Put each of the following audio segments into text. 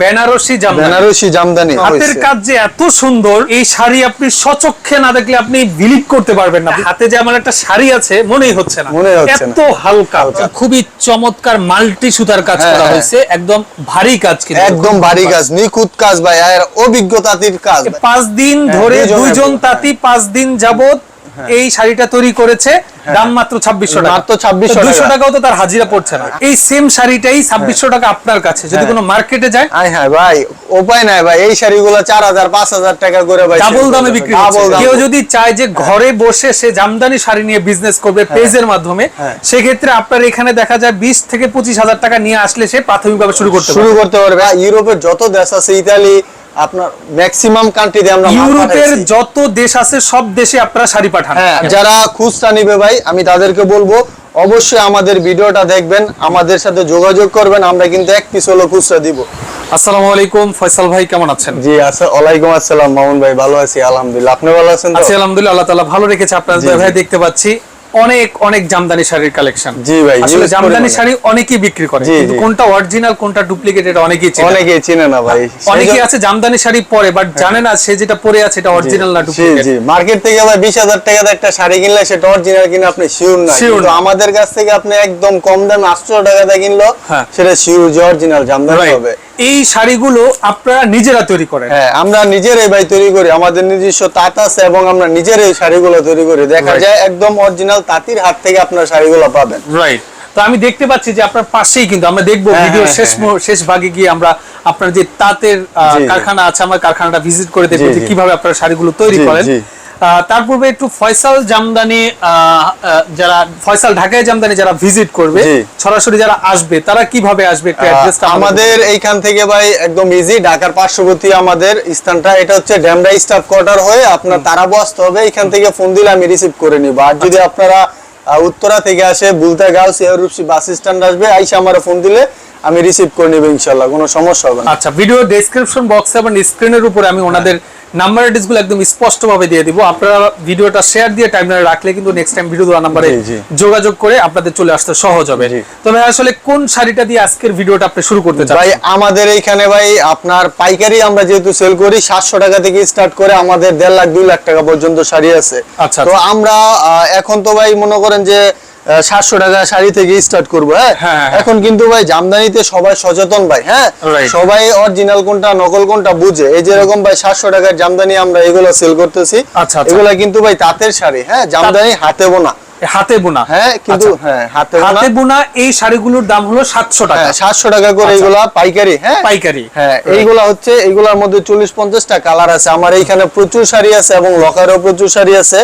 বেনারসি বেনারসি জামদানি হাতের কাজ যে এত সুন্দর এই শাড়ি আপনি সচক্ষে না দেখলে আপনি বিলিভ করতে পারবেন না। হাতে যে আমার একটা শাড়ি আছে মনেই হচ্ছে না। মনেই হচ্ছে না। এত হালকা। খুবই চমৎকার মাল্টি সুতার কাজ হ্যাঁ, করা হ্যাঁ। হয়েছে। একদম ভারী কাজ কিন্তু। একদম ভারী কাজ নিখুঁত কাজ ভাই আর অভিজ্ঞতাতির কাজ পাঁচ দিন হ্যাঁ, ধরে দুইজন। তাঁতি পাঁচ দিন যাবত এই শাড়িটা তৈরি করেছে দাম মাত্র ছাব্বিশশো টাকা। মাত্র 2600 দুশো টাকাও তো তার হাজিরা পড়ছে না। এই সেম শাড়িটাই ছাব্বিশশো টাকা আপনার কাছে। যদি হ্যাঁ। কোনো মার্কেটে যায় হ্যাঁ ভাই উপায় নাই ভাই। এই শাড়িগুলো চার হাজার পাঁচ হাজার টাকা করে ভাই ডাবল দামে বিক্রি। কেউ যদি চায় যে ঘরে বসে সে জামদানি শাড়ি নিয়ে বিজনেস করবে পেজের মাধ্যমে হ্যাঁ। সেক্ষেত্রে আপনার এখানে দেখা যায় বিশ থেকে পঁচিশ হাজার টাকা নিয়ে আসলে সে প্রাথমিকভাবে শুরু করতে শুরু করতে পারবে। ইউরোপের যত দেশ আছে ইতালি আপনার ম্যাক্সিমাম কান্ট্রিতে আমরা ইউরোপের যত দেশ আছে সব দেশে আপনারা শাড়ি পাঠান। হ্যাঁ যারা খুচরা নিবে ভাই আমি তাদেরকে বলব অবশ্যই আমাদের ভিডিওটা দেখবেন আমাদের সাথে যোগাযোগ করবেন আমরা কিন্তু এক পিস হলো খুচরা দিব। আসসালামু আলাইকুম ফয়সাল ভাই কেমন আছেন? জি আচ্ছা ওয়ালাইকুম আসসালাম মামুন ভাই ভালো আছি আলহামদুলিল্লাহ। আপনি ভালো আছেন আছি আলহামদুলিল্লাহ আল্লাহ তাআলা ভালো রেখেছে আপনার ভাই দেখতে পাচ্ছি অনেক অনেক জামদানি শাড়ির কালেকশন জি ভাই, আসলে জামদানি শাড়ি অনেকেই বিক্রি করে কিন্তু কোনটা অরিজিনাল কোনটা ডুপ্লিকেট এটা অনেকেই চেনে অনেকেই চিনে না ভাই। অনেকেই আছে জামদানি শাড়ি পরে বাট জানে না সে যেটা পরে আছে এটা অরিজিনাল না ডুপ্লিকেট জি। মার্কেট থেকে ভাই বিশ হাজার টাকার একটা শাড়ি কিনলে সেটা অরিজিনাল কিনা আপনি শিওর না। কিন্তু আমাদের কাছ থেকে আপনি একদম কম দামে আটশো টাকাতে কিনলো হ্যাঁ। সেটা শিওর যে অরিজিনাল জামদানি হবে। এই শাড়িগুলো আপনারা নিজেরা তৈরি করেন। হ্যাঁ আমরা নিজেরাই ভাই তৈরি করি। আমাদের নিজস্ব তাঁত আছে এবং আমরা নিজেরাই শাড়িগুলো তৈরি করি। দেখা যায় একদম অরিজিনাল তাঁতির হাত থেকে আপনার শাড়িগুলো পাবেন। রাইট তো আমি দেখতে পাচ্ছি যে আপনার পাশেই কিন্তু আমরা দেখব হ্যাঁ, ভিডিও হ্যাঁ, শেষ হ্যাঁ। শেষ ভাগে গিয়ে আমরা আপনার যে তাঁতের। কারখানা আছে আমার কারখানাটা ভিজিট করে দেখব যে। কীভাবে আপনারা শাড়িগুলো তৈরি করেন। তার পূর্বে একটু ফয়সাল জামদানি যারা ফয়সাল ঢাকায় জামদানি যারা ভিজিট করবে সরাসরি যারা আসবে তারা কীভাবে আসবে একটু অ্যাড্রেসটা আমাদের এইখান থেকে ভাই একদম ইজি ঢাকার পার্শ্ববর্তী আমাদের স্থানটা এটা হচ্ছে ড্যামরা স্টাফ কোয়ার্টার হয়ে আপনার তারাবো আসতে হবে এখান থেকে ফোন দিলে আমি রিসিভ করে নিব। আর যদি আচ্ছা। আপনারা উত্তরা থেকে আসে বুলতা গার্লস এয়ারুপসি বাস স্ট্যান্ড আসবে আইসা আমার ফোন দিলে আমি রিসিভ করে নিব ইনশাল্লাহ কোনো সমস্যা হবে না। আচ্ছা ভিডিও ডেসক্রিপশন বক্সে এবং স্ক্রিনের উপরে আমি ওনাদের নাম্বার অ্যাড্রেসগুলো একদম স্পষ্ট ভাবে দিয়ে দিব। আপনারা ভিডিওটা শেয়ার দিয়ে টাইমলাইনে রাখলে কিন্তু নেক্সট টাইম ভিডিও দেওয়া নাম্বারে। যোগাযোগ করে আপনাদের চলে আসতে সহজ হবে। তবে আসলে কোন শাড়িটা দিয়ে আজকের ভিডিওটা আপনি শুরু করতে চান ভাই আমাদের এইখানে ভাই আপনার পাইকারি আমরা যেহেতু সেল করি সাতশো টাকা থেকে স্টার্ট করে আমাদের দেড় লাখ দুই লাখ টাকা পর্যন্ত শাড়ি আছে। আচ্ছা, তো আচ্ছা। আমরা এখন তো ভাই মনে করেন যে সাতশো টাকা শাড়ি থেকে স্টার্ট করব হ্যাঁ হ্যাঁ, হ্যাঁ। এখন কিন্তু ভাই জামদানিতে সবাই সচেতন ভাই হ্যাঁ. সবাই অরিজিনাল কোনটা নকল কোনটা বুঝে এই যেরকম ভাই সাতশো টাকার জামদানি আমরা এগুলো সেল করতেছি আচ্ছা, আচ্ছা। এগুলা কিন্তু ভাই তাঁতের শাড়ি হ্যাঁ জামদানি হাতে বোনা হাতে বোনা। হ্যাঁ কিন্তু আচ্ছা। হ্যাঁ হাতে হাতে বোনা এই শাড়িগুলোর দাম হলো সাতশো টাকা। হ্যাঁ সাতশো টাকা করে আচ্ছা। এগুলা পাইকারি হ্যাঁ? পাইকারি। হ্যাঁ এইগুলা হচ্ছে এইগুলার মধ্যে চল্লিশ পঞ্চাশটা কালার আছে। আমার এইখানে প্রচুর শাড়ি আছে এবং লকারও প্রচুর শাড়ি আছে।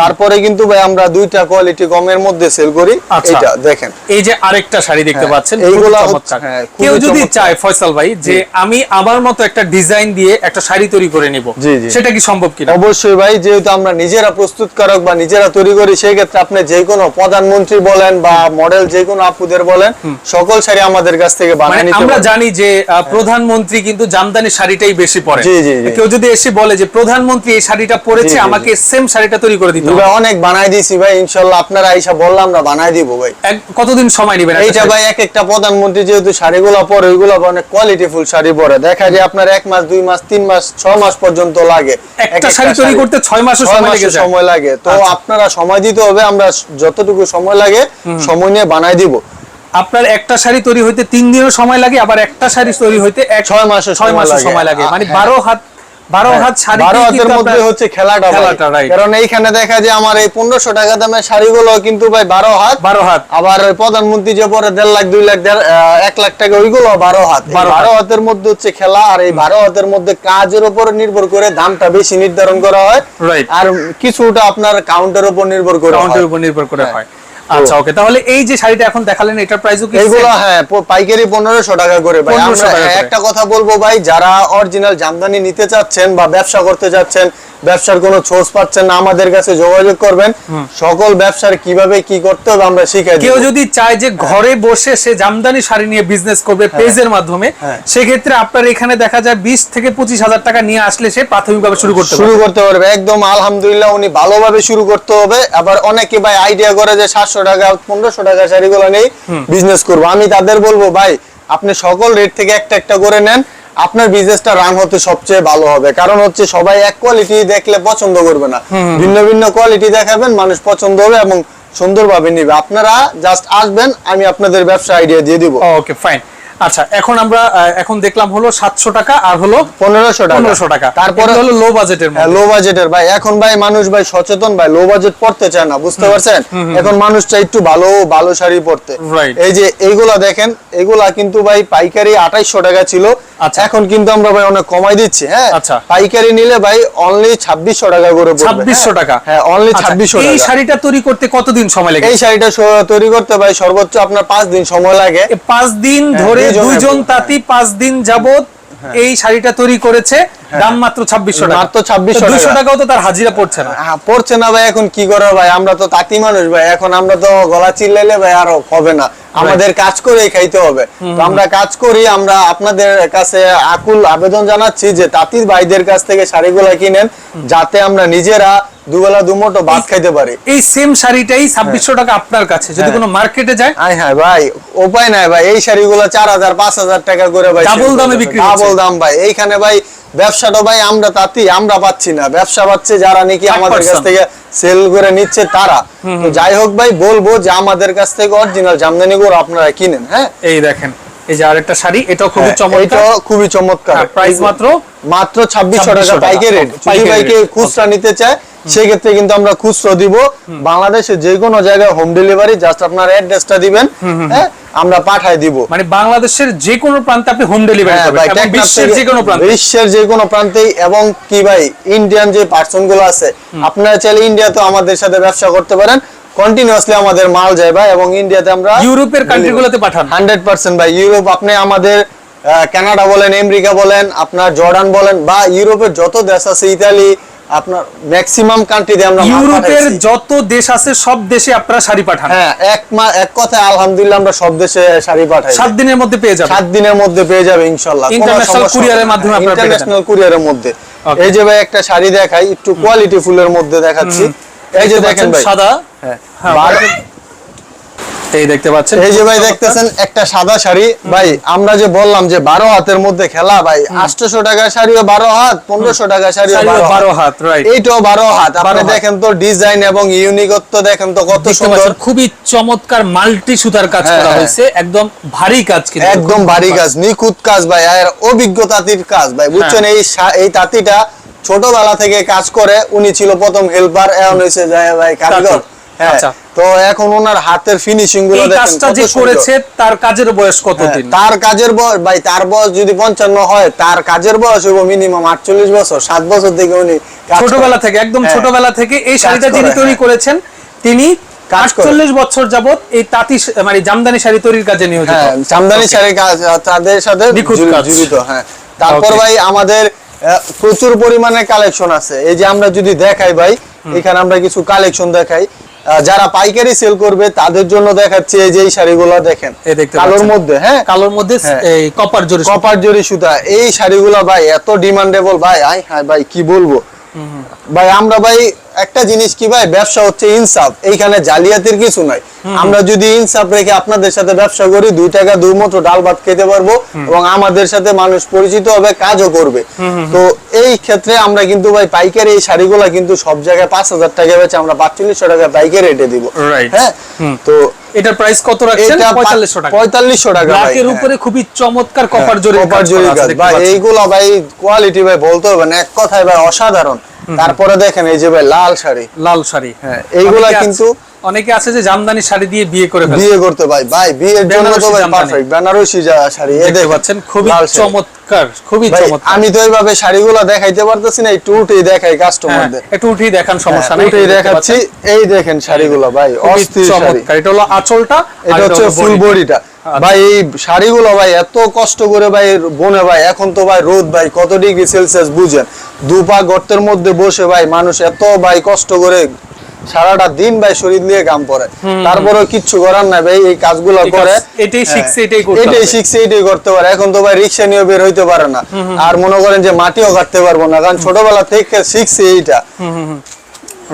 তারপরে কিন্তু ভাই আমরা দুইটা কোয়ালিটি কমের মধ্যে সেল করি। আচ্ছা। এটা দেখেন। এই যে আরেকটা শাড়ি দেখতে হ্যাঁ, পাচ্ছেন এইগুলা। হ্যাঁ, কেউ যদি চায় ফয়সাল ভাই যে আমি আমার মতো একটা ডিজাইন দিয়ে একটা শাড়ি তৈরি করে নিব। সেটা কি সম্ভব কিনা? অবশ্যই ভাই যেহেতু আমরা নিজেরা প্রস্তুতকারক বা নিজেরা তৈরি করি সেই ক্ষেত্রে আপনি যে কোনো প্রধানমন্ত্রী বলেন বা মডেল যে কোনো আপুদের বলেন সকল শাড়ি আমাদের কাছ থেকে মানে নিতে আমরা জানি যে প্রধানমন্ত্রী কিন্তু জামদানি শাড়িটাই বেশি পরে। কেউ যদি এসে বলে যে প্রধানমন্ত্রী এই শাড়িটা পরেছে আমাকে সেম শাড়িটা তৈরি করে দিতে হবে। অনেক বানাই দিছি ভাই ইনশাল্লাহ আপনারা আইসা বললাম আমরা বানাই দিব ভাই। কতদিন সময় নেবেন এইটা? ভাই এক একটা প্রধানমন্ত্রী যেহেতু শাড়িগুলো পরে ওইগুলো অনেক কোয়ালিটি ফুল শাড়ি পরে। দেখা যায় আপনার এক মাস দুই মাস তিন মাস ছ মাস পর্যন্ত লাগে। একটা শাড়ি তৈরি করতে ছয় মাসও সময় মাসও লেগে যায়। সময় লাগে। তো আচ্ছা। আপনারা সময় দিতে হবে আমরা যতটুকু সময় লাগে সময় নিয়ে বানাই দিব আপনার একটা শাড়ি তৈরি হইতে তিন দিনও সময় লাগে আবার একটা শাড়ি তৈরি হইতে এক ছয় মাসে ছয় সময় লাগে। সময় লাগে মানে। বারো হাত বারো হাত শাড়ি বারো হাতের মধ্যে হচ্ছে খেলাটা খেলাটা, কারণ এইখানে দেখা যায় আমার এই পনেরোশো টাকা দামের শাড়িগুলো কিন্তু ভাই বারো হাত। বারো হাত। আবার প্রধানমন্ত্রী যে পরে দেড় লাখ দুই লাখ এক লাখ টাকা ওইগুলো বারো হাত। বারো হাত। বারো হাতের মধ্যে হচ্ছে খেলা আর এই বারো হাতের মধ্যে কাজের উপর নির্ভর করে দামটা বেশি নির্ধারণ করা হয়. আর কিছুটা আপনার কাউন্টের উপর নির্ভর করে কাউন্টের উপর নির্ভর করে হ্যাঁ। হয় আচ্ছা ওকে তাহলে এই যে শাড়িটা এখন দেখালেন এটার প্রাইসও কি same? হ্যাঁ পাইকারি পনেরোশো টাকা করে ভাই। আমরা একটা কথা বলব ভাই যারা অরিজিনাল জামদানি নিতে চাচ্ছেন বা ব্যবসা করতে যাচ্ছেন ব্যবসার কোনো সোর্স পাচ্ছেন না আমাদের কাছে যোগাযোগ করবেন। সকল ব্যবসার কীভাবে কি করতে হবে আমরা শিখাই কেউ যদি চায় যে ঘরে বসে সে জামদানি শাড়ি নিয়ে বিজনেস করবে পেজের মাধ্যমে হ্যাঁ। সেক্ষেত্রে আপনার এখানে দেখা যায় বিশ থেকে পঁচিশ হাজার টাকা নিয়ে আসলে সে প্রাথমিকভাবে শুরু করতে শুরু করতে পারবে। একদম আলহামদুলিল্লাহ উনি ভালোভাবে শুরু করতে হবে। আবার অনেকে ভাই আইডিয়া করে যে সাতশো টাকা পনেরোশো টাকা শাড়িগুলো নেই বিজনেস করব। আমি তাদের বলব ভাই আপনি সকল রেট থেকে একটা একটা করে নেন আপনার বিজনেসটা রান হতে সবচেয়ে ভালো হবে। কারণ হচ্ছে সবাই এক কোয়ালিটি দেখলে পছন্দ করবে না। ভিন্ন ভিন্ন কোয়ালিটি দেখাবেন মানুষ পছন্দ হবে এবং সুন্দরভাবে নিবে। আপনারা জাস্ট আসবেন আমি আপনাদের ব্যবসা আইডিয়া দিয়ে দিব। ওকে ফাইন আচ্ছা এখন আমরা এখন দেখলাম হলো সাতশো টাকা আর হলো পনেরোশো টাকা। পনেরোশো টাকা। তারপরে হলো লো বাজেটের লো বাজেটের ভাই এখন ভাই মানুষ ভাই সচেতন ভাই লো বাজেট পড়তে চায় না বুঝতে পারছেন? এখন মানুষ চাই একটু ভালো ভালো শাড়ি পড়তে এই যে এইগুলা দেখেন এগুলা কিন্তু ভাই পাইকারি আঠাইশশো টাকা ছিল। আচ্ছা। এখন কিন্তু আমরা ভাই অনেক কমাই দিচ্ছি হ্যাঁ? আচ্ছা। পাইকারি নিলে ভাই অনলি ছাব্বিশশো টাকা করে ছাব্বিশশো হ্যাঁ। টাকা? হ্যাঁ অনলি আচ্ছা, ছাব্বিশশো এই শাড়িটা তৈরি করতে কতদিন সময় লাগে এই শাড়িটা তৈরি করতে ভাই সর্বোচ্চ আপনার পাঁচ দিন সময় লাগে। পাঁচ দিন ধরে দুইজন তাঁতি পাঁচ দিন যাবত এই শাড়িটা তৈরি করেছে। দাম মাত্র ছাব্বিশশো টাকা। মাত্র 2600 দুশো টাকাও তো তার হাজিরা পড়ছে না। হ্যাঁ, পড়ছে না ভাই এখন কি করে ভাই? আমরা তো তাঁতি মানুষ ভাই এখন আমরা তো গলা চিল্লাইলে ভাই আর হবে না। আমাদের কাজ করে খাইতে হবে। তো আমরা কাজ করি আমরা আপনাদের কাছে আকুল আবেদন জানাচ্ছি যে তাঁতির ভাইদের কাছ থেকে শাড়িগুলো কিনেন যাতে আমরা নিজেরা দুবেলা দুমোটো ভাত খাইতে পারি। এই সেম শাড়িটাই ছাব্বিশশো টাকা আপনার কাছে যদি হ্যাঁ। কোনো মার্কেটে যায়। আয় হ্যাঁ ভাই উপায় নাই ভাই এই শাড়িগুলো চার হাজার পাঁচ হাজার টাকা করে ভাই Double দামে বিক্রি ডাবল দাম ভাই এইখানে ভাই ব্যবসাটা ভাই আমরা তাঁতি আমরা পাচ্ছি না। ব্যবসা পাচ্ছে যারা নাকি আমাদের কাছ থেকে সেল করে নিচ্ছে তারা। তো যাই হোক ভাই বলব যে আমাদের কাছ থেকে অরিজিনাল জামদানি গুলো আপনারা কিনেন হ্যাঁ? এই দেখেন এই যে আরেকটা শাড়ি এটাও খুবই হ্যাঁ, চমৎকার। এটাও খুবই চমৎকার। প্রাইস মাত্র মাত্র 2600 টাকা। পাইকারি রেট। যদি খুচরা নিতে চায় সেক্ষেত্রে কিন্তু আমরা খুচরো দিব। বাংলাদেশে যে কোনো জায়গায় হোম ডেলিভারি জাস্ট আপনার অ্যাড্রেসটা দিবেন হ্যাঁ আমরা পাঠাই দিব। মানে বাংলাদেশের যে কোনো প্রান্তে আপনি হোম ডেলিভারি হ্যাঁ টেকনাফ বিশ্বের যে কোনো প্রান্তে। বিশ্বের যে কোনো প্রান্তেই এবং কি ভাই ইন্ডিয়ান যে পার্সনগুলো আছে আপনারা চাইলে ইন্ডিয়াতে আমাদের সাথে ব্যবসা করতে পারেন। কন্টিনিউয়াসলি আমাদের মাল যায় ভাই এবং ইন্ডিয়াতে আমরা ইউরোপের কান্ট্রিগুলোতে পাঠান। হান্ড্রেড পার্সেন্ট ভাই ইউরোপ আপনি আমাদের কানাডা বলেন আমেরিকা বলেন আপনার জর্ডান বলেন বা ইউরোপের যত দেশ আছে ইতালি আপনার ম্যাক্সিমাম কান্ট্রিতে আমরা ইউরোপের যত দেশ আছে সব দেশে আপনারা শাড়ি পাঠান। হ্যাঁ এক মা এক কথায় আলহামদুলিল্লাহ আমরা সব দেশে শাড়ি পাঠাই। সাত দিনের মধ্যে পেয়ে যাবেন। সাত দিনের মধ্যে পেয়ে যাবে ইনশাল্লাহ International কুরিয়ারের মাধ্যমে আপনারা ইন্টারন্যাশনাল কুরিয়ারের মধ্যে. এই যে ভাই একটা শাড়ি দেখাই একটু কোয়ালিটি ফুলের মধ্যে দেখাচ্ছি। এই যে দেখেন সাদা? হ্যাঁ, হ্যাঁ, এই দেখতে পাচ্ছেন? এই যে ভাই দেখতেছেন একটা সাদা শাড়ি। ভাই আমরা যে বললাম যে বারো হাতের মধ্যে খেলা ভাই আটশোশো টাকা শাড়িও বারো হাত পনেরোশো টাকা শাড়িও শাড়িও বারো বারো হাত হাত এইটাও বারো হাত। আপনি দেখেন তো ডিজাইন এবং ইউনিকত্ব দেখেন তো কত দেখতে সুন্দর। খুবই চমৎকার মাল্টি সুতার কাজ হ্যাঁ, করা হ্যাঁ। হয়েছে একদম ভারী কাজ কিন্তু একদম ভারী কাজ নিখুঁত কাজ ভাই আর অভিজ্ঞ তাঁতির কাজ ভাই বুঝছেন। এই এই তাঁতিটা ছোটবেলা থেকে কাজ করে উনি ছিল প্রথম হেল্পার এখন হয়েছে ভাই কারিগর। হ্যাঁ আচ্ছা। তো এখন ওনার হাতের ফিনিশিংগুলো কাজটা যে করেছে তার কাজের বয়স কতদিন হ্যাঁ, তার কাজের বয়স ভাই তার বয়স যদি পঞ্চান্ন হয় তার কাজের বয়স মিনিমাম আটচল্লিশ বছর সাত বছর থেকে উনি ছোটবেলা থেকে একদম হ্যাঁ। ছোটবেলা থেকে এই শাড়িটা যিনি তৈরি। করেছেন তিনি। আটচল্লিশ বছর যাবত এই তাঁতি মানে জামদানি শাড়ি তৈরির কাজে নিয়োজিত জামদানি শাড়ির কাজ তাদের সাথে। জড়িত হ্যাঁ তারপর ভাই আমাদের প্রচুর পরিমাণে কালেকশন আছে। এই যে আমরা যদি দেখাই ভাই এখানে আমরা কিছু কালেকশন দেখাই। যারা পাইকারি সেল করবে তাদের জন্য দেখাচ্ছে এই যে এই শাড়িগুলো দেখেন। কালোর মধ্যে হ্যাঁ? কালোর মধ্যে। এই কপার জরি। কপার জরি সুতা। এই শাড়িগুলো ভাই এত ডিমান্ডেবল ভাই। আই হ্যাঁ ভাই কি বলব? ভাই আমরা ভাই একটা জিনিস কি ভাই ব্যবসা হচ্ছে ইনসাফ। এইখানে জালিয়াতির কিছু নাই। আমরা যদি ইনসাফ রেখে আপনাদের সাথে ব্যবসা করি দুই টাকা দুই মতো ডাল ভাত খেতে পারব এবং আমাদের সাথে মানুষ পরিচিত হবে কাজও করবে। তো এই ক্ষেত্রে আমরা কিন্তু ভাই পাইকারি এই শাড়িগুলা কিন্তু সব জায়গায় পাঁচ হাজার টাকা বেচে আমরা পাঁচচল্লিশশো টাকা পাইকারি রেটে দিব। হ্যাঁ? তো এটার প্রাইস কত রাখছেন? এটা পঁয়তাল্লিশশো টাকা। পঁয়তাল্লিশশো টাকা ভাই, ব্ল্যাকের হ্যাঁ। উপরে খুবই চমৎকার কপার জরি কপার জরি ভাই এইগুলা ভাই কোয়ালিটি ভাই বলতে হবে না। এক কথায় ভাই অসাধারণ। তারপরে দেখেন এই যে ভাই লাল শাড়ি। লাল শাড়ি। হ্যাঁ, এইগুলা কিন্তু- অনেকে আছে যে জামদানি শাড়ি দিয়ে বিয়ে করে ফেলে বিয়ে করতে ভাই ভাই বিয়ের জন্য তো ভাই পারফেক্ট বেনারসি শাড়ি এই দেখতে পাচ্ছেন খুবই চমৎকার খুবই চমৎকার। আমি তো এইভাবে শাড়িগুলো দেখাইতে পারতেছি না একটু উঠেই দেখাই হ্যাঁ, কাস্টমারদের একটু উঠিয়ে দেখান সমস্যা নাই উঠেই দেখাচ্ছি এই দেখেন শাড়িগুলো ভাই অস্থির চমৎকার এটা হলো আঁচলটা এটা হচ্ছে ফুল বডিটা। বডিটা আচ্ছা। ভাই এই শাড়িগুলো ভাই এত কষ্ট করে ভাই বনে ভাই এখন তো ভাই রোদ ভাই কত ডিগ্রি সেলসিয়াস বুঝেন? দুপা গর্তের মধ্যে বসে ভাই মানুষ এত ভাই কষ্ট করে সারাটা দিন ভাই শরীর নিয়ে কাম করে। তারপরেও কিচ্ছু করার নাই ভাই এই কাজগুলো করে। এটাই হ্যাঁ, শিখছে, এটাই করতে এটাই শিখছে এটাই করতে পারে। এখন তো ভাই রিক্সা নিয়ে বের হইতে পারে না। আর মনে করেন যে মাটিও কাটতে পারব না কারণ ছোটবেলা থেকে শিখছে এইটা।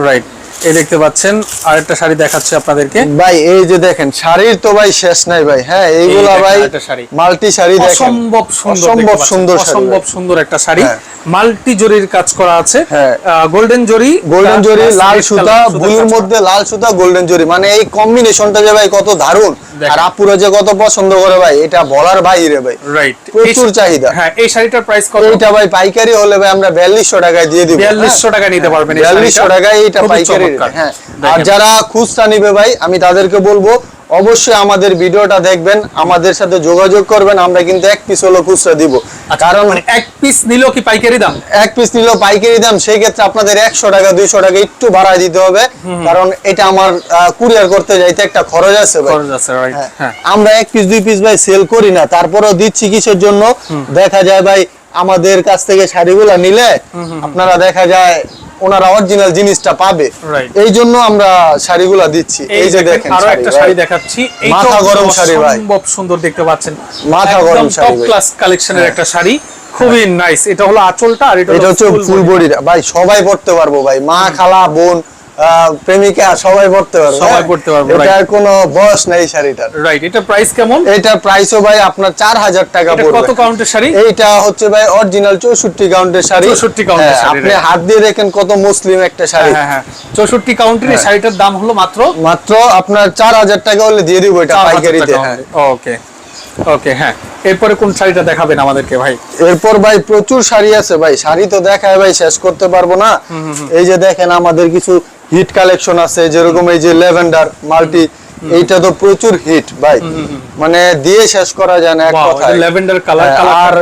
রাইট এই দেখতে পাচ্ছেন আরেকটা শাড়ি দেখাচ্ছে আপনাদেরকে। ভাই এই যে দেখেন শাড়ির তো ভাই শেষ নাই ভাই হ্যাঁ এইগুলা ভাই। মাল্টি শাড়ি দেখেন। অসম্ভব সুন্দর অসম্ভব সুন্দর অসম্ভব সুন্দর একটা শাড়ি। হ্যাঁ। মাল্টি জরির কাজ করা আছে। হ্যাঁ। গোল্ডেন জরি গোল্ডেন জরি লাল সুতা করা। মধ্যে লাল সুতা গোল্ডেন জরি। মানে এই কম্বিনেশনটা যে ভাই কত দারুণ। আর আপুরা যে কত পছন্দ করে ভাই এটা বলার বাইরে ভাই। রাইট প্রচুর চাহিদা। হ্যাঁ এই শাড়িটার প্রাইস কত? এটা ভাই পাইকারি হলে ভাই আমরা বিয়াল্লিশশো টাকায় দিয়ে দিব। বিয়াল্লিশশো টাকা নিতে পারবেন এই বিয়াল্লিশশো শাড়িটা। টাকায় এটা পাইকারি। হ্যাঁ। আর যারা খুচরা নিবে ভাই আমি তাদেরকে বলব অবশ্যই আমাদের ভিডিওটা দেখবেন আমাদের সাথে যোগাযোগ করবেন আমরা কিন্তু এক পিস হলো খুচরা দিব। কারণ মানে এক পিস নিলেও কি পাইকারি দাম? এক পিস নিল পাইকারি দাম সেই ক্ষেত্রে আপনাদের একশো টাকা দুইশো টাকা একটু বাড়ায় দিতে হবে। কারণ এটা আমার কুরিয়ার করতে যাইতে একটা খরচ আছে খরচ আছে রাইট হ্যাঁ, হ্যাঁ। আমরা এক পিস দুই পিস ভাই সেল করি না তারপরেও দিচ্ছি কিসের জন্য? দেখা যায় ভাই আমাদের কাছ থেকে শাড়িগুলা নিলে আপনারা দেখা যায় ওনারা অরিজিনাল জিনিসটা পাবে। এই জন্য আমরা শাড়িগুলা দিচ্ছি। এই যে দেখেন আরও একটা শাড়ি দেখাচ্ছি। মাথা গরম শাড়ি ভাই। খুব সুন্দর দেখতে পাচ্ছেন। মাথা গরম শাড়ি টপ। ক্লাস কালেকশনের একটা শাড়ি। খুবই নাইস এটা হলো আঁচলটা আর এটা হচ্ছে ফুল বডি ভাই সবাই পড়তে পারব ভাই। মা খালা বোন প্রেমিকা সবাই পড়তে পারব সবাই হ্যাঁ? পড়তে পারব, এটার কোনো বয়স নেই শাড়িটার। রাইট এটা প্রাইস কেমন? এটার প্রাইসও ভাই আপনার চার হাজার টাকা পড়বে। কত কাউন্টের শাড়ি? এইটা হচ্ছে ভাই অরিজিনাল চৌষট্টি কাউন্টের শাড়ি। 64 কাউন্টের হ্যাঁ, শাড়ি, আপনি হাত দিয়ে দেখেন কত মুসলিম একটা শাড়ি। হ্যাঁ হ্যাঁ। চৌষট্টি কাউন্টের এই শাড়িটার দাম হলো মাত্র? মাত্র আপনার চার হাজার টাকা হলে দিয়ে দিব এটা পাইকারিতে। হ্যাঁ ওকে ওকে হ্যাঁ। এরপরে কোন শাড়িটা দেখাবেন আমাদেরকে ভাই? এরপর ভাই প্রচুর শাড়ি আছে ভাই। শাড়ি তো দেখায় ভাই শেষ করতে পারব না। এই যে দেখেন আমাদের কিছু হিট কালেকশন আছে যেরকম এই যে লেভেন্ডার মাল্টি এইটা তো প্রচুর হিট ভাই। মানে দিয়ে শেষ করা যায় না এক কথায়। ল্যাভেন্ডার কালার হ্যাঁ, কালার আর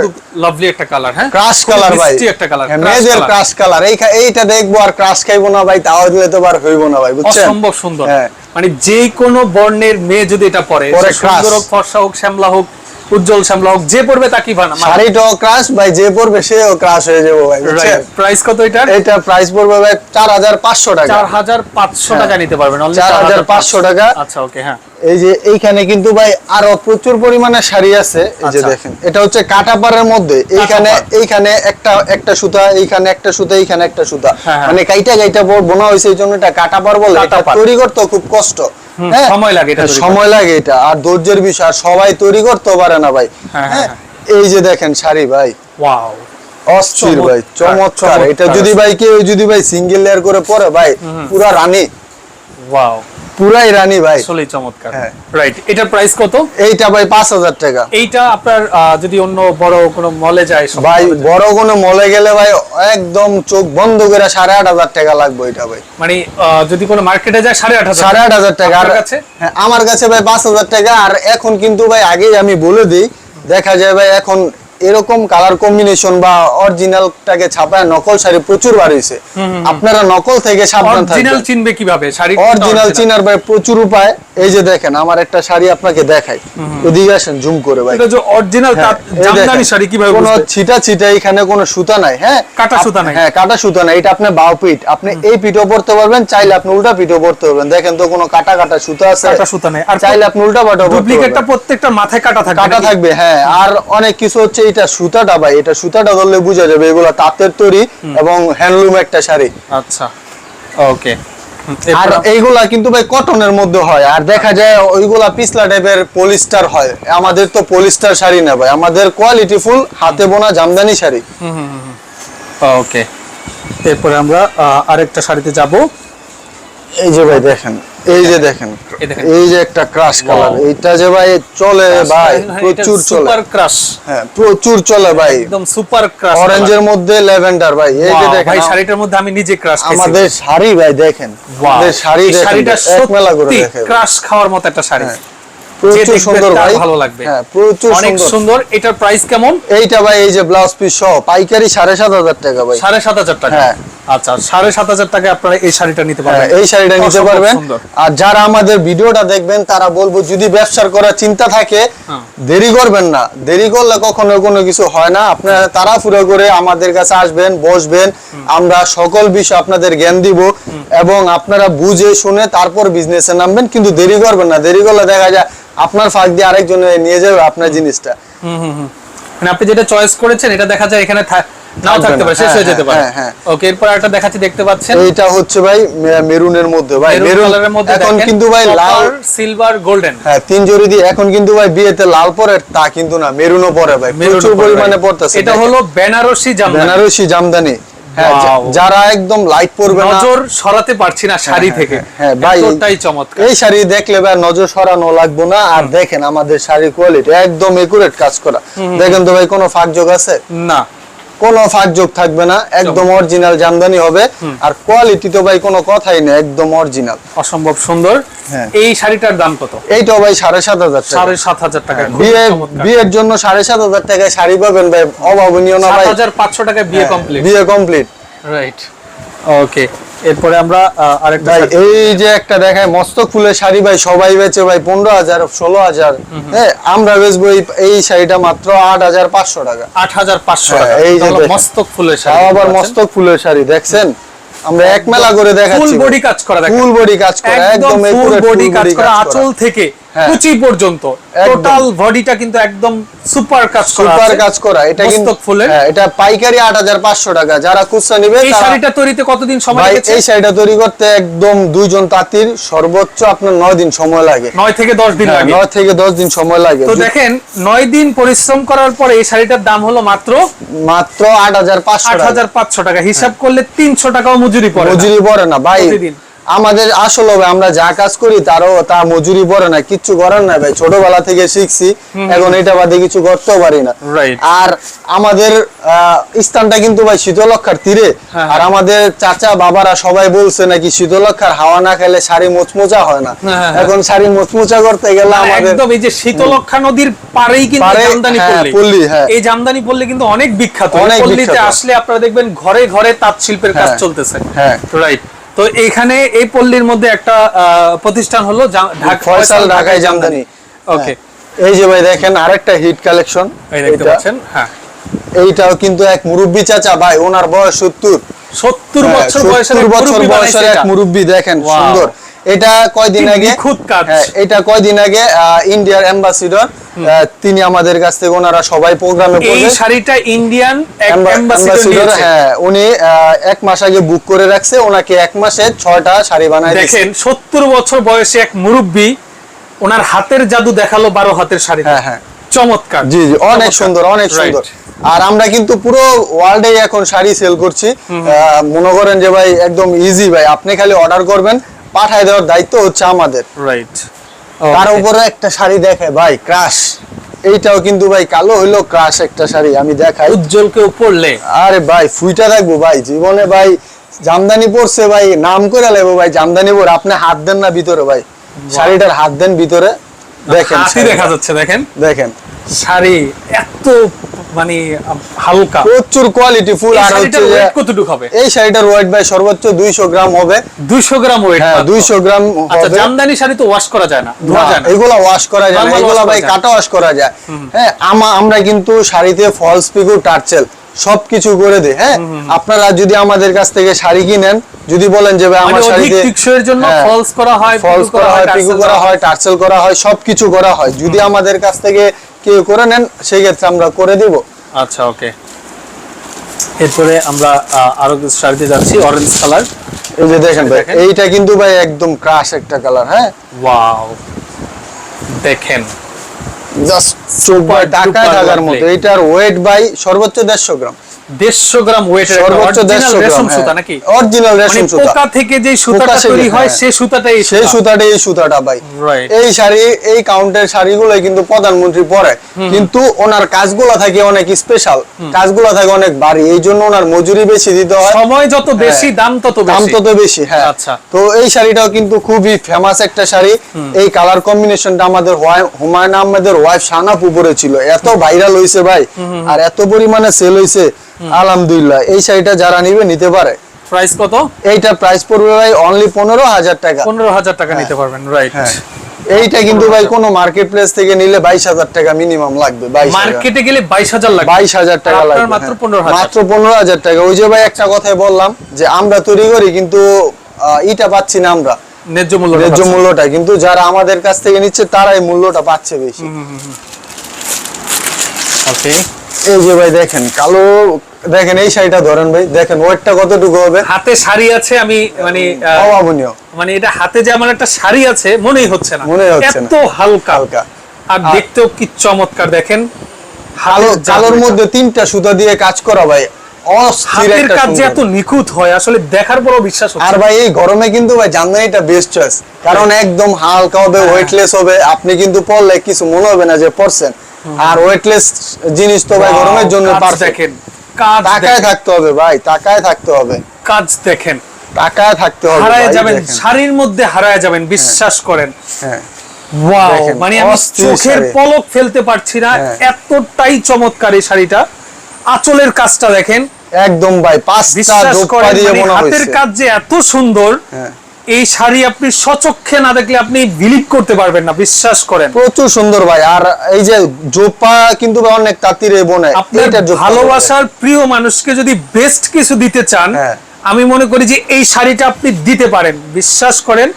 লাভলি একটা কালার হ্যাঁ? ক্রাশ কালার ভাই। একটা কালার মেয়েদের ক্রাশ কালার এই এইটা দেখব আর ক্রাশ খাইবো না ভাই তাহলে তো আর হইবো না ভাই বুঝছেন? অসম্ভব সুন্দর। হ্যাঁ। মানে যে কোনো বর্ণের মেয়ে যদি এটা পরে সুন্দর হোক ফর্সা হোক শ্যামলা হোক উজ্জ্বল শ্যামলা হোক যে পড়বে তাকে বানা শাড়িটাও ক্রাশ ভাই যে পড়বে সেও ক্রাশ হয়ে যাব ভাই প্রাইস কত এটার এটা প্রাইস পড়বে ভাই চার হাজার পাঁচশো টাকা চার হাজার পাঁচশো হ্যাঁ। টাকা নিতে পারবেন only 4,500 টাকা। আচ্ছা ওকে হ্যাঁ এই যে এইখানে কিন্তু ভাই আরও প্রচুর পরিমাণে শাড়ি আছে এই যে আচ্ছা। দেখেন এটা হচ্ছে কাটাপাড়ের মধ্যে এইখানে এইখানে একটা একটা সুতা এইখানে একটা সুতা এইখানে একটা সুতা হ্যাঁ, হ্যাঁ। মানে কাইটা কাইটা বোনা হয়েছে এই জন্য এটা কাটাপাড় বলে এটা তৈরি করতে খুব কষ্ট? সময় লাগে এটা সময় লাগে এটা। আর ধৈর্যের বিষয় আর সবাই তৈরি করতে পারে না ভাই। হ্যাঁ, হ্যাঁ হ্যাঁ, এই যে দেখেন শাড়ি ভাই। ওয়াও। অস্থির ভাই চমৎকার, চমৎকার। এটা যদি ভাই কেউ যদি ভাই সিঙ্গেল লেয়ার করে পরে ভাই পুরা রানী। ওয়াও। পুরাই রানী ভাই। আসলেই চমৎকার। রাইট এটার প্রাইস কত? এইটা ভাই পাঁচ হাজার টাকা। এইটা আপনার যদি অন্য বড় কোনো মলে যায় ভাই বড় কোনো মলে গেলে ভাই একদম চোখ বন্ধ করে সাড়ে আট হাজার টাকা লাগবে এটা ভাই। মানে যদি কোনো মার্কেটে যায় সাড়ে আট হাজার সাড়ে আট হাজার টাকা। আর কাছে? হ্যাঁ, আমার কাছে ভাই পাঁচ হাজার টাকা। আর এখন কিন্তু ভাই আগেই আমি বলে দিই দেখা যায় ভাই এখন এরকম কালার কম্বিনেশন বা অরিজিনালটাকে ছাপায় নকল শাড়ি প্রচুর বার হয়েছে আপনারা নকল থেকে সাবধান অরিজিনাল চিনবে কীভাবে? শাড়ি অরিজিনাল চিনার ভাই প্রচুর উপায়। এই যে দেখেন আমার একটা শাড়ি আপনাকে দেখাই। এদিকে আসেন জুম করে ভাই। এটা যে অরিজিনাল হ্যাঁ, জামদানি শাড়ি কীভাবে কোনো ছিটা ছিটা এখানে কোনো সুতা নাই হ্যাঁ? কাটা সুতা নাই। হ্যাঁ কাটা সুতা নাই। এটা আপনি বাউ পিঠ। আপনি এই পিঠও পড়তে পারবেন চাইলে আপনি উল্টা পিঠও পড়তে পারবেন। দেখেন তো কোনো কাটা কাটা সুতা আছে। কাটা সুতা নেই। আর চাইলে আপনি উল্টা পড়তে ডুপ্লিকেটটা প্রত্যেকটা মাথায় কাটা থাকবে কাটা থাকবে হ্যাঁ। আর অনেক কিছু হচ্ছে এটা সুতাটা ভাই এটা সুতাটা ধরলে বোঝা যাবে এগুলো তাঁতের তৈরি এবং হ্যান্ডলুম একটা শাড়ি। আচ্ছা ওকে। আর এইগুলা কিন্তু ভাই কটনের মধ্যে হয় আর দেখা যায় ওইগুলা পিছলা টাইপের পলিস্টার হয়। আমাদের তো পলিস্টার শাড়ি না ভাই আমাদের কোয়ালিটি ফুল হাতে বোনা জামদানি শাড়ি। ওকে। এরপরে আমরা আরেকটা শাড়িতে যাব। এই যে ভাই দেখেন এই যে দেখেন এই যে একটা ক্রাশ কালার. এইটা যে ভাই চলে ভাই প্রচুর চলে। সুপার ক্রাশ হ্যাঁ প্রচুর চলে ভাই। একদম সুপার ক্রাশ অরেঞ্জের মধ্যে লেভেন্ডার ভাই এই যে দেখেন ভাই শাড়িটার মধ্যে আমি নিজে ক্রাশ আমাদের শাড়ি ভাই দেখেন। আমাদের শাড়ি দেখেন শাড়িটা এক মেলা করে সত্যি ক্রাশ খাওয়ার মতো একটা শাড়ি। হ্যাঁ। প্রচুর সুন্দর ভাই। ভালো লাগবে। হ্যাঁ প্রচুর অনেক সুন্দর। এটার প্রাইস কেমন? এইটা ভাই এই যে ব্লাউজ পিস সহ পাইকারি সাড়ে সাত হাজার টাকা ভাই। সাড়ে সাত হাজার টাকা। হ্যাঁ। আচ্ছা সাড়ে সাত হাজার টাকায় আপনারা এই শাড়িটা নিতে হ্যাঁ, পারবেন। এই শাড়িটা নিতে পারবেন। আর যারা আমাদের ভিডিওটা দেখবেন তারা বলব যদি ব্যবসার করার চিন্তা থাকে হ্যাঁ। দেরি করবেন না। দেরি করলে কখনো কোনো কিছু হয় না। আপনারা তাড়াহুড়ো করে আমাদের কাছে আসবেন বসবেন। আমরা সকল বিষয় আপনাদের জ্ঞান দিব এবং আপনারা বুঝে শুনে তারপর বিজনেসে নামবেন। কিন্তু দেরি করবেন না। দেরি করলে দেখা যায় আপনার ফাঁক দিয়ে আরেকজনে নিয়ে যাবে আপনার জিনিসটা। হুম হুম হুম। মানে আপনি যেটা চয়েস করেছেন এটা দেখা যায় এখানে নাও থাকতে পারে। শেষ হ্যাঁ, হয়ে যেতে হ্যাঁ, পারে। হ্যাঁ, হ্যাঁ। ওকে এরপর একটা দেখাচ্ছি দেখতে পাচ্ছেন? এইটা হচ্ছে ভাই মেরুনের মধ্যে ভাই মেরুন কালারের মধ্যে এখন কিন্তু ভাই লাল সিলভার গোল্ডেন হ্যাঁ তিন জরি দিয়ে এখন কিন্তু ভাই বিয়েতে লাল পরে তা কিন্তু না মেরুনও পরে ভাই প্রচুর পরিমাণে পড়তেছে। এটা হলো বেনারসি জামদানি। বেনারসি জামদানি. যারা একদম লাইট পড়বে নজর সরাতে পারছি না শাড়ি হ্যাঁ, থেকে। হ্যাঁ, হ্যাঁ, ভাই, এতটাই চমৎকার। এই শাড়ি দেখলে ভাই নজর সরানো লাগবে না। আর দেখেন আমাদের শাড়ির কোয়ালিটি একদম একুরেট কাজ করা। দেখেন তো ভাই কোনো ফাঁক যোগ আছে? না। কোনো ফাঁক যোগ থাকবে না একদম অরিজিনাল জামদানি হবে। আর কোয়ালিটি তো ভাই কোনো কথাই না একদম অরিজিনাল অসম্ভব সুন্দর। হ্যাঁ। এই শাড়িটার দাম কত? এইটাও ভাই সাড়ে সাত হাজার টাকা। সাড়ে সাত হাজার টাকা বিয়ে বিয়ের জন্য সাড়ে সাত হাজার টাকায় শাড়ি পাবেন ভাই অভাবনীয় না ভাই। হাজার পাঁচশো টাকায় বিয়ে হ্যাঁ, কমপ্লিট বিয়ে কমপ্লিট রাইট ওকে এরপরে আমরা আরেকটা এই যে একটা দেখায় মস্তক ফুলের শাড়ি ভাই সবাই বেচে ভাই পনেরো হাজার ষোলো হাজার হ্যাঁ আমরা বেচবো এই- শাড়িটা মাত্র আট হাজার পাঁচশো টাকা। আট হাজার পাঁচশো হ্যাঁ, টাকা। এই যে। মস্তক ফুলের শাড়ি আবার মস্তক ফুলের শাড়ি দেখছেন? আমরা এক মেলা করে ফুল বডি কাজ করা ফুল বডি কাজ করা একদম ফুল বডি কাজ করা। আঁচল থেকে। কুচি পর্যন্ত। টোটাল বডিটা কিন্তু একদম সুপার কাজ করা সুপার কাজ করা। এটা কিন্তু ফুলের। হ্যাঁ এটা পাইকারি আট হাজার পাঁচশো টাকা। যারা খুচরা নিবে এই শাড়িটা তৈরিতে কতদিন সময় লেগেছে? এই শাড়িটা তৈরি করতে একদম দুইজন তাঁতির সর্বোচ্চ আপনার নয় দিন সময় লাগে। নয় থেকে দশ দিন হ্যাঁ, লাগে। নয় থেকে দশ দিন সময় লাগে। তো দেখেন নয় দিন পরিশ্রম করার পরে এই শাড়িটার দাম হলো মাত্র মাত্র আট হাজার পাঁচশো টাকা। হাজার পাঁচশো টাকা। হিসাব করলে তিনশো টাকাও মজুরি পড়ে মজুরি পড়ে না। ভাই। আমাদের আসলে ভাই আমরা যা কাজ করি তারও তা মজুরি পড়ে না কিচ্ছু করার না ভাই। ছোটবেলা থেকে শিখছি এখন এটা বাদে কিছু করতেও পারি না। আর আমাদের স্থানটা কিন্তু ভাই শীতলক্ষার তীরে। হ্যাঁ, আর আমাদের চাচা বাবারা সবাই বলছে নাকি শীতলক্ষার হাওয়া না খেলে শাড়ি মোচমোচা হয় না। হ্যাঁ, হ্যাঁ। এখন শাড়ি মোচমোচা করতে গেলে আমাদের একদম এই যে শীতলক্ষা নদীর পারেই কিন্তু জামদানি হ্যাঁ, পল্লী। হ্যাঁ। এই জামদানি পল্লী কিন্তু অনেক বিখ্যাত। পল্লীতে আসলে আপনারা দেখবেন ঘরে ঘরে তাঁত শিল্পের কাজ হ্যাঁ, চলতেছে। হ্যাঁ। রাইট তো এইখানে এই পল্লীর মধ্যে একটা প্রতিষ্ঠান হলো ফয়সাল ঢাকায় জামদানি। ওকে হ্যাঁ। এই যে ভাই দেখেন আরেকটা হিট কালেকশন। এই দেখতে পাচ্ছেন? হ্যাঁ। এইটাও কিন্তু এক মুরব্বি চাচা ভাই ওনার বয়স সত্তর। সত্তর হ্যাঁ, বছর বয়সের বছর বয়সের এক। মুরব্বি দেখেন সুন্দর। এটা কয়দিন আগে? নিখুঁত কাজ। হ্যাঁ, এটা কয়দিন আগে ইন্ডিয়ার অ্যাম্বাসিডর তিনি আমাদের কাছ থেকে ওনারা সবাই প্রোগ্রামে এই শাড়িটা ইন্ডিয়ান অ্যাম্বাসিডর হ্যাঁ উনি এক মাস আগে বুক করে রাখছে ওনাকে এক মাসে ছয়টা শাড়ি বানায় দেখেন সত্তর বছর বয়সে এক মুরব্বী ওনার হাতের জাদু দেখাল বারো হাতের শাড়ি হ্যাঁ, হ্যাঁ। চমৎকার। জি জি অনেক সুন্দর অনেক সুন্দর। আর আমরা কিন্তু পুরো ওয়ার্ল্ডে এখন শাড়ি সেল করছি। মনে করেন যে ভাই একদম ইজি ভাই আপনি খালি অর্ডার করবেন পাঠায় দেওয়ার দায়িত্ব হচ্ছে আমাদের। রাইট তার উপরে একটা শাড়ি দেখে ভাই ক্রাশ এইটাও কিন্তু ভাই কালো হইল ক্রাশ একটা শাড়ি আমি দেখাই। উজ্জ্বল কেউ পড়লে আরে ভাই ফুইটা থাকব ভাই জীবনে ভাই জামদানি পরছে ভাই নাম করে লেবো ভাই জামদানি পর আপনি হাত দেন না ভিতরে ভাই শাড়িটার হাত দেন ভিতরে দেখেন দেখা যাচ্ছে দেখেন। দেখেন। শাড়ি এত মানে হালকা। প্রচুর কোয়ালিটি ফুল এই আর শাড়িটার হচ্ছে কতটুকু হবে? এই শাড়িটার ওয়েট ভাই সর্বোচ্চ দুইশো গ্রাম হবে। দুইশো গ্রাম ওয়েট হ্যাঁ দুইশো গ্রাম আচ্ছা জামদানি শাড়ি তো ওয়াশ করা যায় না ধোয়া যায় না। এগুলো ওয়াশ করা যায় না এগুলো ভাই কাটা ওয়াশ করা যায়। হ্যাঁ আমরা কিন্তু শাড়িতে ফলস পিকু টার্চেল সবকিছু করে দিই হ্যাঁ? আপনারা যদি আমাদের কাছ থেকে শাড়ি কিনেন যদি বলেন যে ভাই মানে আমার শাড়িতে টিকসইয়ের জন্য হ্যাঁ, ফলস করা হয় ফলস করা হয় পিকু করা হয় টার্সেল করা হয় সবকিছু করা হয়। যদি আমাদের কাছ থেকে কেউ করে নেন সেই ক্ষেত্রে আমরা করে দিব। আচ্ছা ওকে। এরপরে আমরা আরও কিছু শাড়িতে যাচ্ছি অরেঞ্জ কালার এই যে দেখেন ভাই এইটা কিন্তু ভাই একদম ক্রাশ একটা কালার হ্যাঁ? ওয়াও দেখেন। জাস্ট duper থাকার মতো। এটার ওয়েট বাই সর্বোচ্চ দেড়শো গ্রাম। দেড়শো গ্রাম ওয়েটের সর্বোচ্চ দেড়শো রেশম সুতা নাকি? অরিজিনাল মানে রেশম সুতা। পোকা থেকে যে সুতাটা তৈরি হয় হ্যাঁ। সেই সুতাটাই সেই সুতা। এই সুতাটা ভাই। এই শাড়ি এই কাউন্টের শাড়িগুলো কিন্তু প্রধানমন্ত্রী পরে। কিন্তু ওনার কাজগুলো থাকে অনেক স্পেশাল কাজগুলো থাকে অনেক ভারী। এই জন্য ওনার মজুরি বেশি দিতে হয়। সময় যত বেশি দাম তত দাম তত বেশি হ্যাঁ। আচ্ছা। তো এই শাড়িটাও কিন্তু খুবই ফেমাস একটা শাড়ি। এই কালার কম্বিনেশনটা আমাদের হোয়া- হুমায়ুন আহমেদের ওয়াইফ শানাপু পরেছিল এত ভাইরাল হইছে ভাই। আর এত পরিমাণে সেল হইছে। আলহামদুলিল্লাহ এই শাড়িটা যারা নিবে নিতে পারে। প্রাইস কত? এইটা প্রাইস পড়বে ভাই অনলি পনেরো হাজার টাকা। পনেরো হাজার টাকা নিতে পারবেন রাইট হ্যাঁ। এইটা কিন্তু ভাই কোনো মার্কেট প্লেস থেকে নিলে বাইশ হাজার টাকা মিনিমাম লাগবে মার্কেটে গেলে বাইশ হাজার লাগবে? বাইশ হাজার টাকা লাগবে মাত্র হ্যাঁ। 15,000 মাত্র পনেরো হাজার টাকা। ওই যে ভাই একটা কথাই বললাম যে আমরা তৈরি করি কিন্তু ইটা পাচ্ছি না আমরা। ন্যায্য মূল্য ন্যায্য মূল্যটা। কিন্তু যারা আমাদের কাছ থেকে নিচ্ছে তারাই মূল্যটা পাচ্ছে বেশি। ওকে এই যে ভাই দেখেন কালো দেখেন এই শাড়িটা ধরেন ভাই দেখেন ওয়েটটা কতটুকু হবে? হাতে শাড়ি আছে আমি মানে অভাবনীয়। মানে এটা হাতে যে আমার একটা শাড়ি আছে মনেই হচ্ছে না। মনেই হচ্ছে না। এত হালকা। হালকা। আর দেখতেও কি চমৎকার দেখেন। কালো কালোর মধ্যে তিনটা সুতা দিয়ে কাজ করা ভাই অস্থির হাতের কাজ যে এত নিখুঁত হয় আসলে দেখার পরও বিশ্বাস হচ্ছে আর ভাই এই গরমে কিন্তু ভাই জামদানিটা বেস্ট চয়েস কারণ একদম হালকা হবে হ্যাঁ। ওয়েটলেস হবে আপনি কিন্তু পরলে কিছু মনে হবে না যে পরছেন। আর ওয়েটলেস জিনিস তো ভাই গরমের জন্য পারফেক্ট দেখেন কাজ টাকায় থাকতে হবে ভাই টাকায় থাকতে হবে। কাজ দেখেন। টাকায় থাকতে হবে হারায় যাবেন। শাড়ির মধ্যে হারায় যাবেন বিশ্বাস করেন। হ্যাঁ। ওয়াও মানে আমি চোখের পলক ফেলতে পারছি না। হ্যাঁ। এতটাই চমৎকার এই শাড়িটা। আঁচলের কাজটা দেখেন। একদম ভাই পাঁচটা বিশ্বাস দোপা করেন দিয়ে মানে মনে হাতের কাজ যে এত সুন্দর। হ্যাঁ। এই শাড়ি আপনি সচক্ষে না দেখলে আপনি বিলিভ করতে পারবেন না বিশ্বাস করেন। প্রচুর সুন্দর ভাই আর এই যে জোপা কিন্তু অনেক তাঁতিরে বনে আপনার এইটার ভালোবাসার প্রিয় মানুষকে যদি বেস্ট কিছু দিতে চান হ্যাঁ। আমি মনে করি যে এই শাড়িটা আপনি দিতে পারেন বিশ্বাস করেন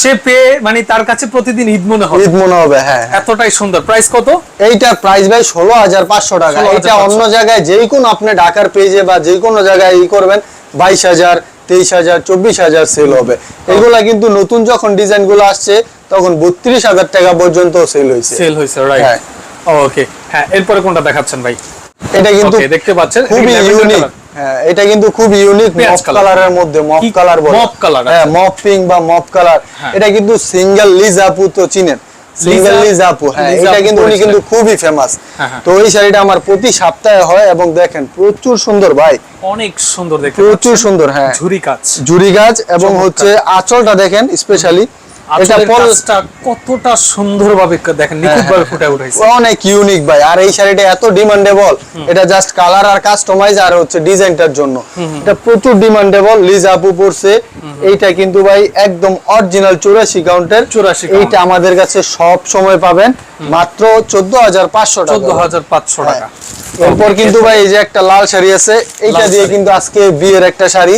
সে পেয়ে মানে তার কাছে প্রতিদিন ঈদ মনে হবে। ঈদ মনে হবে হ্যাঁ হ্যাঁ। এতটাই সুন্দর। প্রাইস কত? এইটার প্রাইস ভাই ষোলো হাজার পাঁচশো টাকা। এটা অন্য জায়গায় যেই কোনো আপনি ঢাকার পেজে বা যে কোনো জায়গায় ই করবেন বাইশ হাজার তেইশ হাজার চব্বিশ হাজার সেল হবে। এগুলা কিন্তু নতুন যখন ডিজাইনগুলো আসছে তখন বত্রিশ হাজার টাকা পর্যন্ত সেল হয়েছে। সেল হয়েছে রাইট হ্যাঁ। ওকে হ্যাঁ এরপরে কোনটা দেখাচ্ছেন ভাই? এটা কিন্তু দেখতে পাচ্ছেন। খুবই ইউনিক হ্যাঁ এটা কিন্তু খুব ইউনিক মপ। কালারের মধ্যে মপ কালার বলে। mauve colour, হ্যাঁ আচ্ছা। মপ পিঙ্ক বা মপ কালার হ্যাঁ। এটা কিন্তু সিঙ্গেল লিজ আপু তো চিনেন। সিঙ্গেল লিজা- আপু হ্যাঁ এটা কিন্তু উনি কিন্তু খুবই ফেমাস হ্যাঁ, হ্যাঁ। তো ওই শাড়িটা আমার প্রতি সপ্তাহে হয় এবং দেখেন প্রচুর সুন্দর ভাই। অনেক সুন্দর দেখতে প্রচুর সুন্দর হ্যাঁ। ঝুরি কাজ। ঝুরি গাছ এবং হচ্ছে আঁচলটা দেখেন স্পেশালি এটা আঁচলের কতটা সুন্দরভাবে দেখেন নিখুঁতভাবে ফুটে উঠেছে। অনেক ইউনিক ভাই আর এই শাড়িটা এত ডিমান্ডেবল এটা জাস্ট কালার আর কাস্টমাইজ আর হচ্ছে ডিজাইনটার জন্য। এটা প্রচুর ডিমান্ডেবল লিজ পড়ছে এইটা কিন্তু ভাই একদম অরিজিনাল চুরাশি কাউন্টের 84 এইটা আমাদের কাছে সব সময় পাবেন। মাত্র চোদ্দ হাজার পাঁচশো চোদ্দ হাজার পাঁচশো হ্যাঁ। টাকা এরপর কিন্তু ভাই এই যে একটা লাল শাড়ি আছে এইটা দিয়ে কিন্তু আজকে বিয়ের একটা শাড়ি।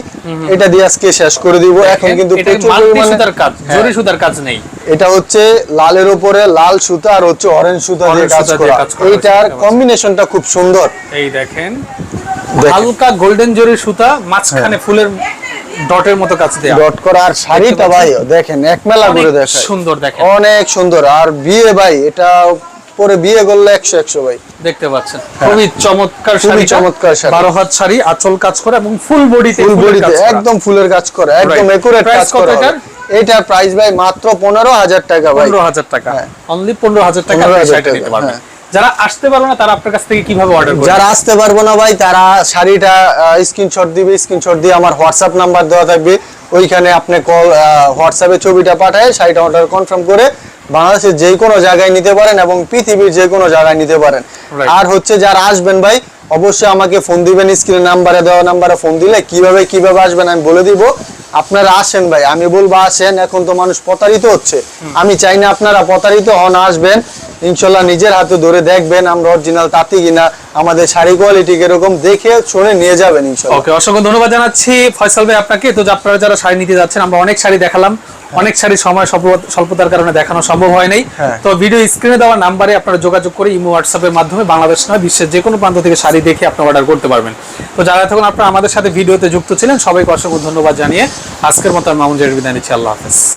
এটা দিয়ে আজকে শেষ করে দিব। এখন কিন্তু প্রচুর পরিমাণে- কাজ হ্যাঁ। জরি সুতার কাজ নেই। এটা হচ্ছে লালের উপরে লাল সুতা আর হচ্ছে অরেঞ্জ সুতা দিয়ে কাজ করা। এইটার কম্বিনেশনটা খুব সুন্দর। এই দেখেন। দেখেন। হালকা গোল্ডেন জরির সুতা মাঝখানে ফুলের ডটের মতো কাজ দেয়া। ডট করা আর শাড়িটা ভাই দেখেন এক মেলা করে দেখায়। সুন্দর দেখেন। অনেক সুন্দর। আর বিয়ে ভাই এটা পরে বিয়ে করলে একশো একশো ভাই। দেখতে পাচ্ছেন খুবই চমৎকার শাড়ি চমৎকার শাড়ি। বারো হাত শাড়ি আঁচল কাজ করে এবং ফুল বডিতে ফুল বডিতে একদম ফুলের কাজ করা একদম. একুরেট কাজ করা এটার? প্রাইস ভাই মাত্র পনেরো হাজার টাকা ভাই পনেরো হাজার টাকা হ্যাঁ। অনলি পনেরো হাজার টাকা আপনি 15,000 শাড়িটা নিতে পারবেন হ্যাঁ। যারা আসতে পারবে না তারা আপনার কাছ থেকে কীভাবে অর্ডার করবে? যারা আসতে পারব না ভাই তারা শাড়িটা স্ক্রিনশট দিবে স্ক্রিনশট দিয়ে আমার হোয়াটসঅ্যাপ নাম্বার দেওয়া থাকবে। ওইখানে আপনি কল হোয়াটসঅ্যাপে ছবিটা পাঠায় শাড়িটা অর্ডার কনফার্ম করে বাংলাদেশের যে কোনো জায়গায় নিতে পারেন এবং পৃথিবীর যে কোনো জায়গায় নিতে পারেন। আর হচ্ছে যারা আসবেন ভাই অবশ্যই আমাকে ফোন দিবেন স্ক্রিন নাম্বারে দেওয়া নাম্বারে ফোন দিলে কীভাবে কীভাবে আসবেন আমি বলে দিব। আপনারা আসেন ভাই আমি বলব আসেন এখন তো মানুষ প্রতারিত হচ্ছে। আমি চাই না আপনারা প্রতারিত হন আসবেন। ইনশাল্লাহ নিজের হাতে ধরে দেখবেন আমরা অরিজিনাল তাঁতি কিনা আমাদের শাড়ি কোয়ালিটি কীরকম দেখে শুনে নিয়ে যাবেন ইনশাল্লাহ। ওকে অসংখ্য ধন্যবাদ জানাচ্ছি ফয়সাল ভাই আপনাকে। তো আপনারা যারা শাড়ি নিতে যাচ্ছেন আমরা অনেক শাড়ি দেখালাম অনেক শাড়ি সময় স্বল্পতার কারণে দেখানো সম্ভব হয় নাই। হ্যাঁ। তো ভিডিও স্ক্রিনে দেওয়া নাম্বারে আপনারা যোগাযোগ করে ইমো হোয়াটসঅ্যাপের মাধ্যমে বাংলাদেশ নয় বিশ্বের যে কোনো প্রান্ত থেকে শাড়ি দেখে আপনি অর্ডার করতে পারবেন। তো যারা তখন আপনারা আমাদের সাথে ভিডিওতে যুক্ত ছিলেন সবাইকে অসংখ্য ধন্যবাদ জানিয়ে আজকের মতো আমি মামুন জের বিদায় নিচ্ছি। আল্লাহ হাফেজ।